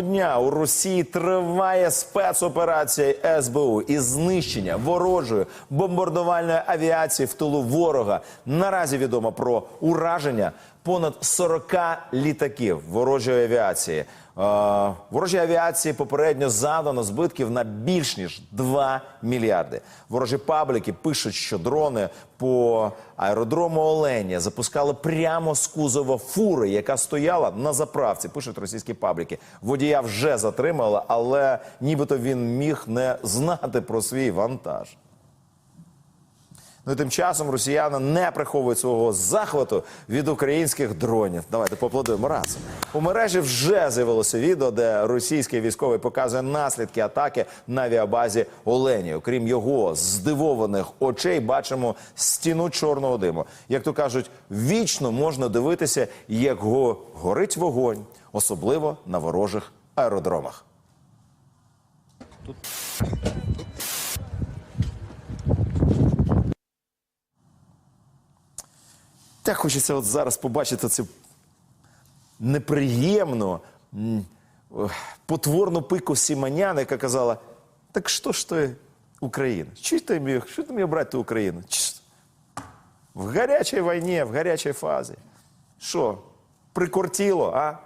Дня у Росії триває спецоперація СБУ із знищення ворожої бомбардувальної авіації в тилу ворога. Наразі відомо про ураження понад 40 літаків ворожої авіації. Е, ворожій авіації попередньо завдано збитків на більш ніж 2 мільярди. Ворожі пабліки пишуть, що дрони по аеродрому Оленя запускали прямо з кузова фури, яка стояла на заправці. Пишуть російські пабліки. Водія вже затримали, але нібито він міг не знати про свій вантаж. Ну і тим часом росіяни не приховують свого захвату від українських дронів. Давайте поаплодуємо разом. У мережі вже з'явилося відео, де російський військовий показує наслідки атаки на авіабазі Олені. Окрім його здивованих очей, бачимо стіну чорного диму. Як то кажуть, вічно можна дивитися, як го- горить вогонь, особливо на ворожих аеродромах. Так хочеться от зараз побачити цю неприємну, потворну пику Сіманян, яка казала: так що ж ти Україна? Що ти міг, що ти міг брати Україну? Чи В гарячій війні, в гарячій фазі. Що, прикортіло, а?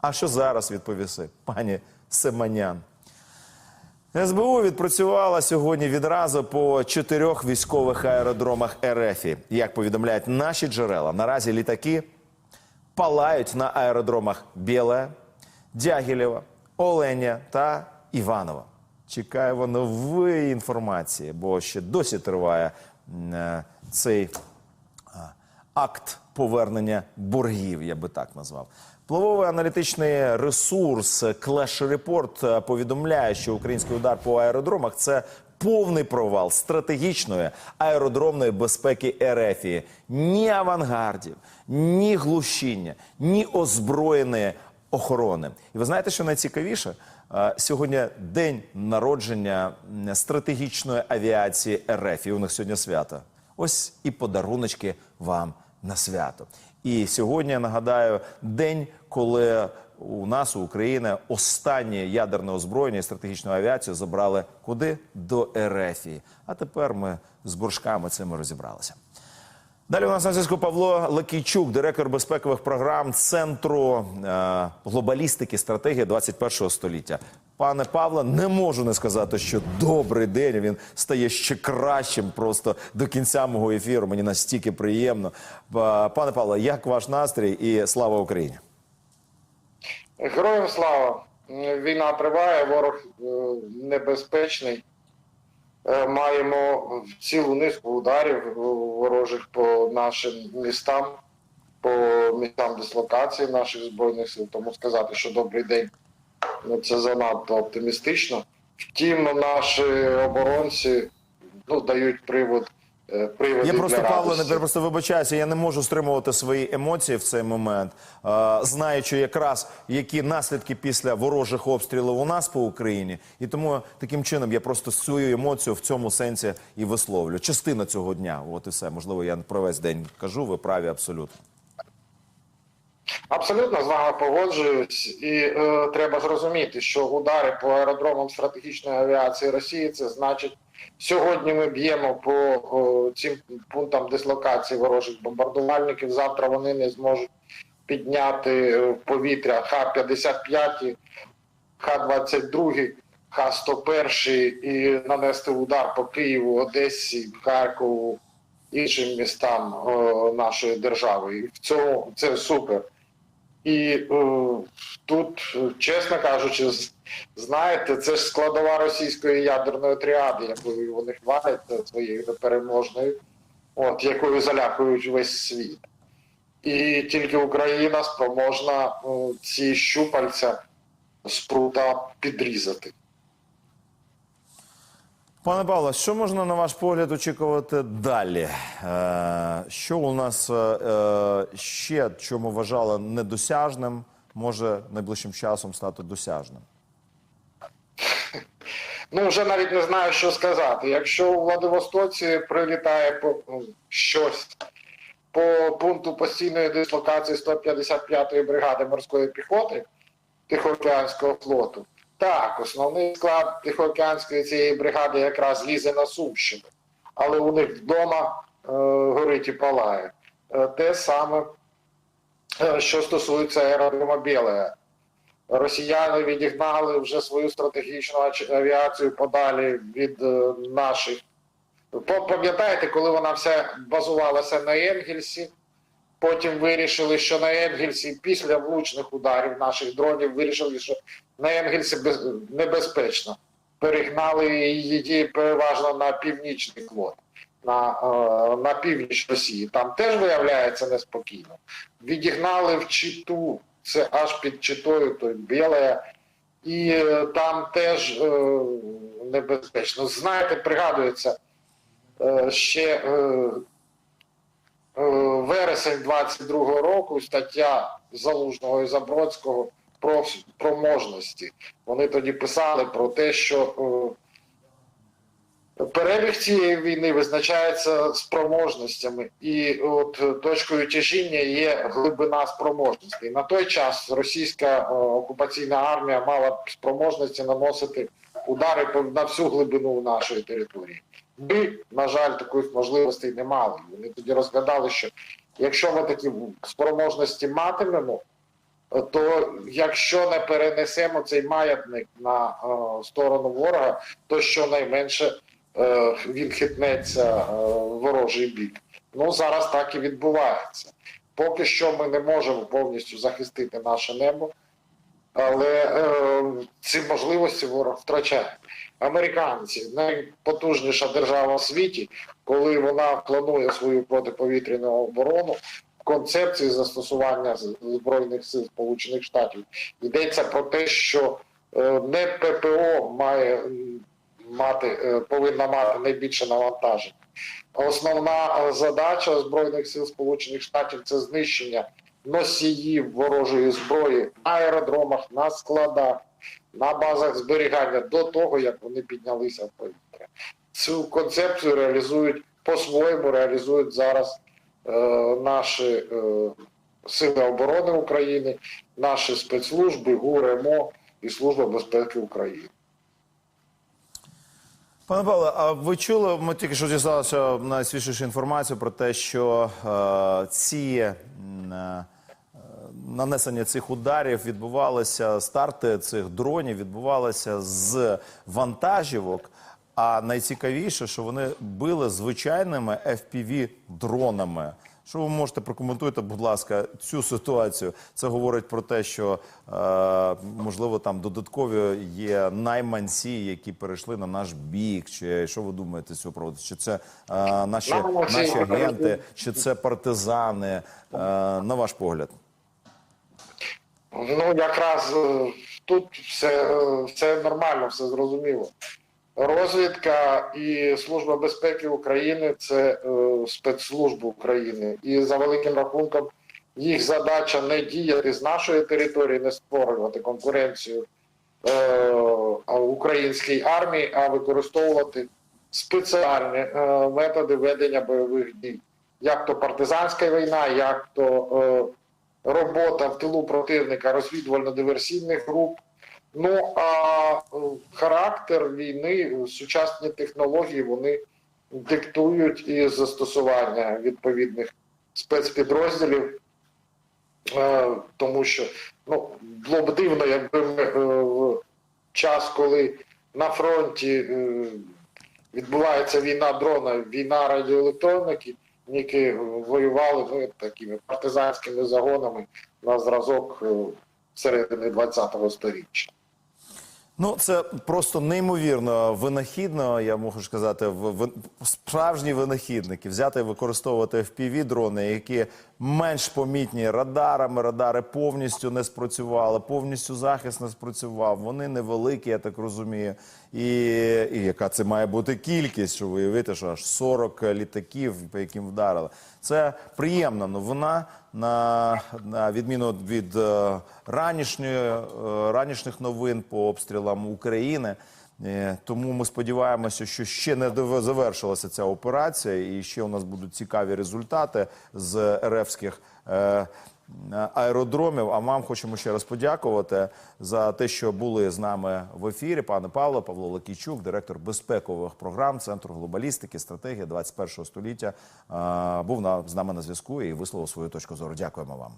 А що зараз відповіси, пані Семанян? СБУ відпрацювала сьогодні відразу по чотирьох військових аеродромах РФ. Як повідомляють наші джерела, наразі літаки палають на аеродромах Біле, Дягілєва, Оленя та Іванова. Чекаємо нової інформації, бо ще досі триває е, цей акт повернення боргів, я би так назвав. Впливовий аналітичний ресурс Clash Report е, повідомляє, що український удар по аеродромах це повний провал стратегічної аеродромної безпеки РФ. Ні авангардів, ні глушіння, ні озброєної охорони. І ви знаєте, що найцікавіше? Е, Сьогодні день народження стратегічної авіації РФ. І у них сьогодні свято. Ось і подаруночки вам на свято. І сьогодні я нагадаю день, коли у нас у України останнє ядерне озброєння і стратегічну авіацію забрали куди? До РФ. А тепер ми з боржками цими розібралися. Далі у нас на зв'язку Павло Лакійчук, директор безпекових програм Центру е, глобалістики стратегії 21 століття. Пане Павле, не можу не сказати, що добрий день. Він стає ще кращим просто до кінця мого ефіру. Мені настільки приємно. Пане Павле, як ваш настрій і слава Україні? Героям слава! Війна триває, ворог е, небезпечний. Е, Маємо цілу низку ударів е, ворожих по нашим містам, по містам дислокації наших збройних сил. Тому сказати, що добрий день це занадто оптимістично. Втім, наші оборонці ну, дають привод. е, приводи Я просто Павло, радості. не просто вибачаюся. Я не можу стримувати свої емоції в цей момент, е, знаючи якраз які наслідки після ворожих обстрілів у нас по Україні, і тому таким чином я просто свою емоцію в цьому сенсі і висловлю. Частина цього дня, от і все. Можливо, я про весь день кажу. Ви праві абсолютно. Абсолютно з вами погоджуюсь, і е, треба зрозуміти, що удари по аеродромам стратегічної авіації Росії це значить, сьогодні ми б'ємо по о, цим пунктам дислокації ворожих бомбардувальників. Завтра вони не зможуть підняти е, в повітря Х-55, Х-22, Х-101 і нанести удар по Києву, Одесі, Харкову, іншим містам е, нашої держави. І в цьому це супер. І е, тут, чесно кажучи, знаєте, це ж складова російської ядерної тріади, якою вони хваляться своєю непереможною, от якою залякують весь світ. І тільки Україна спроможна е, ці щупальця спрута підрізати. Пане Павло, що можна на ваш погляд очікувати далі? Е, що у нас е, е, ще, чому вважали недосяжним, може найближчим часом стати досяжним? Ну, вже навіть не знаю, що сказати. Якщо у Владивостоці прилітає по ну, щось по пункту постійної дислокації 155-ї бригади морської піхоти, Тихоокеанського флоту. Так, основний склад Тихоокеанської цієї бригади якраз лізе на Сумщину, але у них вдома е, горить і палає. Е, те саме, е, що стосується аеродрома Білая. Росіяни відігнали вже свою стратегічну авіацію подалі від е, наших. Пам'ятаєте, коли вона вся базувалася на Енгельсі, потім вирішили, що на Енгельсі після влучних ударів наших дронів вирішили, що на Енгельсі без- небезпечно. Перегнали її переважно на північний флот, на, е, на північ Росії. Там теж виявляється неспокійно. Відігнали в Читу, це аж під Читою, то Біле, і е, там теж е, небезпечно. Знаєте, пригадується ще вересень 22-го року стаття Залужного і Забродського про спроможності. Вони тоді писали про те, що е, перебіг цієї війни визначається спроможностями, і от е, точкою тяжіння є глибина спроможностей. На той час російська е, окупаційна армія мала спроможності наносити удари на всю глибину нашої території. Ми, на жаль, таких можливостей не мали. Вони тоді розглядали, що якщо ми такі спроможності матимемо, то якщо не перенесемо цей маятник на е, сторону ворога, то щонайменше е, він хитнеться е, ворожий бік. Ну зараз так і відбувається. Поки що ми не можемо повністю захистити наше небо, але е, ці можливості ворог втрачає. Американці найпотужніша держава в світі, коли вона планує свою протиповітряну оборону. Концепції застосування збройних сил Сполучених Штатів йдеться про те, що е, не ППО має мати е, повинна мати найбільше навантаження. Основна е, задача збройних сил Сполучених Штатів це знищення носіїв ворожої зброї на аеродромах, на складах, на базах зберігання до того, як вони піднялися в повітря. Цю концепцію реалізують по-своєму, реалізують зараз е, наші е, Сили оборони України, наші спецслужби, ГУР, МО і Служба безпеки України. Пане Павле, а ви чули? Ми тільки що дізналися найсвіжішу інформацію про те, що е, ці е, нанесення цих ударів відбувалися, старти цих дронів відбувалися з вантажівок. А найцікавіше, що вони били звичайними fpv дронами. Що ви можете прокоментуйте, будь ласка, цю ситуацію? Це говорить про те, що е, можливо там додаткові є найманці, які перейшли на наш бік. Чи що ви думаєте з цього приводу? Чи це е, наші, наші агенти, чи це партизани? Е, на ваш погляд? Ну, якраз е, тут все, е, все нормально, все зрозуміло. Розвідка і Служба безпеки України це е, спецслужби України. І за великим рахунком їх задача не діяти з нашої території, не створювати конкуренцію е, українській армії, а використовувати спеціальні е, методи ведення бойових дій. Як то партизанська війна, як то е, робота в тилу противника розвідувально-диверсійних груп. Ну а е, характер війни, сучасні технології вони диктують і застосування відповідних спецпідрозділів, Е, тому що ну, було б дивно, якби ми е, в час, коли на фронті відбувається війна дрона, війна радіоелектроніки, які воювали ну, такими партизанськими загонами на зразок е, середини ХХ століття. Ну, це просто неймовірно винахідно. Я можу сказати, в справжні винахідники взяти і використовувати fpv дрони, які менш помітні радарами. Радари повністю не спрацювали, повністю захист не спрацював. Вони невеликі, я так розумію. І, і яка це має бути кількість, що виявити, що аж 40 літаків, по яким вдарили. Це приємна новина на, на відміну від е, ранішньої, е, ранішніх новин по обстрілам України. Е, Тому ми сподіваємося, що ще не завершилася ця операція, і ще у нас будуть цікаві результати з РФських аеродромів. А вам хочемо ще раз подякувати за те, що були з нами в ефірі. Пане Павло, Павло Лакійчук, директор безпекових програм Центру глобалістики, стратегія 21 століття, е, був на з нами на зв'язку і висловив свою точку зору. Дякуємо вам.